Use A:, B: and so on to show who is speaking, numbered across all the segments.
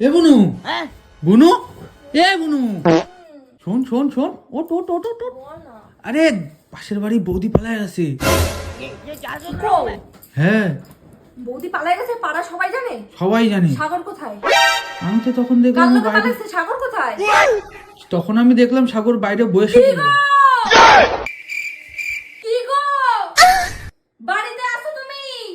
A: এ? বুনু? বুনু? এ বুনু? শোন শোন শোন। ওট ওট ওট ওট ওট। আরে পাশের বাড়ি বৌদি পালায় আছে হ্যাঁ।
B: বৌদি পালাই গেছে পাড়া সবাই জানে?
A: সবাই জানে।
B: সাগর কোথায়?
A: আমি তো তখন দেখলাম
B: সাগর কোথায়?
A: তখন আমি দেখলাম সাগর বাইরে বসে
B: কি
A: ছিল
B: গো কি গো বাড়িতে আছো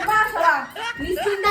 B: এবার শালা, নিশ্চিন্তে